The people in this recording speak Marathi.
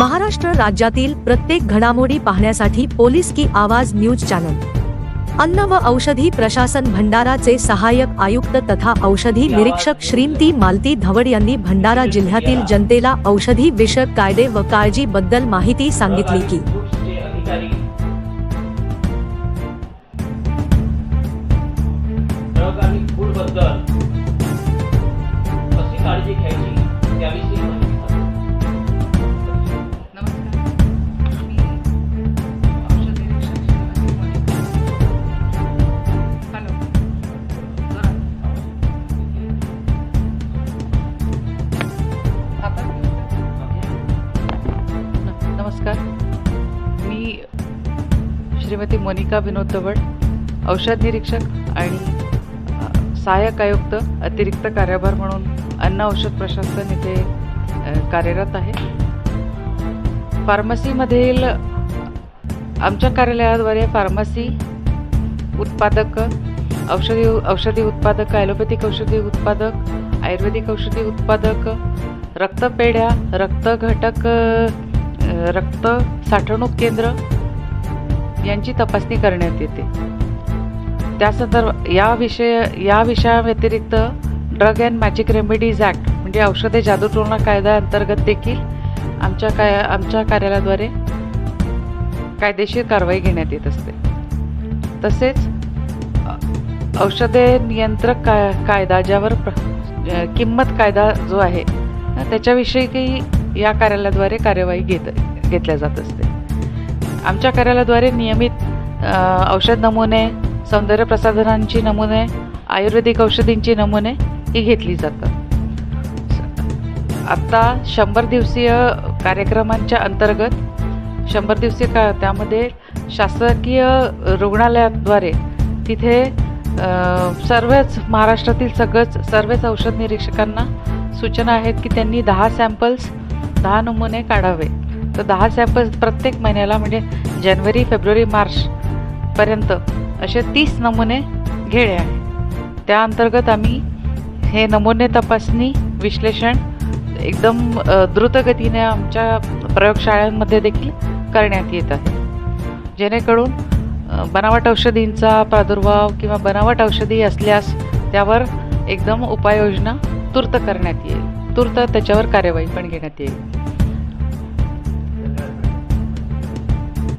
महाराष्ट्र राज्यातील प्रत्येक घडामोडी पाहण्यासाठी पोलीस की आवाज न्यूज चॅनल. अन्न व औषधी प्रशासन भंडाराचे सहाय्यक आयुक्त तथा औषधी निरीक्षक श्रीमती मालती धवड यांनी भंडारा जिल्ह्यातील जनतेला औषधी विषयक कायदे व काळजीबद्दल माहिती सांगितली की. काळजी घ्यायची? मी श्रीमती मोनिका विनोद दवड औषध निरीक्षक आणि सहाय्यक आयुक्त अतिरिक्त कार्यभार म्हणून अन्न औषध प्रशासन इथे कार्यरत आहे. फार्मसीमधील आमच्या कार्यालयाद्वारे फार्मसी उत्पादक औषधी औषधी उत्पादक ॲलोपॅथिक औषधी उत्पादक आयुर्वेदिक औषधी उत्पादक रक्तपेढ्या रक्तघटक रक्त साठवणूक केंद्र यांची तपासणी करण्यात येते. त्या संदर्भ या विषय या विषयाव्यतिरिक्त drug and magic remedies act म्हणजे औषधे जादूटोणा कायदा अंतर्गत देखील आमच्या काय आमच्या कार्यालयाद्वारे कायदेशीर कारवाई घेण्यात येत असते. तसेच औषधे नियंत्रक काय कायदा ज्यावर प्र किंमत कायदा जो आहे त्याच्याविषयी काही या कार्यालयाद्वारे कार्यवाही घेत घेतल्या जात असते. आमच्या कार्यालयाद्वारे नियमित औषध नमुने सौंदर्य प्रसाधनांची नमुने आयुर्वेदिक औषधींची नमुने ही घेतली जातात. आत्ता शंभर दिवसीय कार्यक्रमांच्या अंतर्गत शंभर दिवसीय का त्यामध्ये शासकीय रुग्णालयाद्वारे तिथे सर्वच महाराष्ट्रातील सगळंच सर्वच औषध निरीक्षकांना सूचना आहेत की त्यांनी दहा सॅम्पल्स दहा नमुने काढावे. तर दहा सॅम्पल्स प्रत्येक महिन्याला म्हणजे जानेवारी फेब्रुवारी मार्चपर्यंत असे तीस नमुने घेणे आहे. त्या अंतर्गत आम्ही हे नमुने तपासणी विश्लेषण एकदम द्रुतगतीने आमच्या प्रयोगशाळांमध्ये देखील करण्यात येतात जेणेकरून बनावट औषधींचा प्रादुर्भाव किंवा बनावट औषधी असल्यास त्यावर एकदम उपाययोजना तूर्त करण्यात येईल. तूर्त त्याच्यावर कार्यवाही पण घेण्यात येईल.